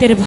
হেদায়তের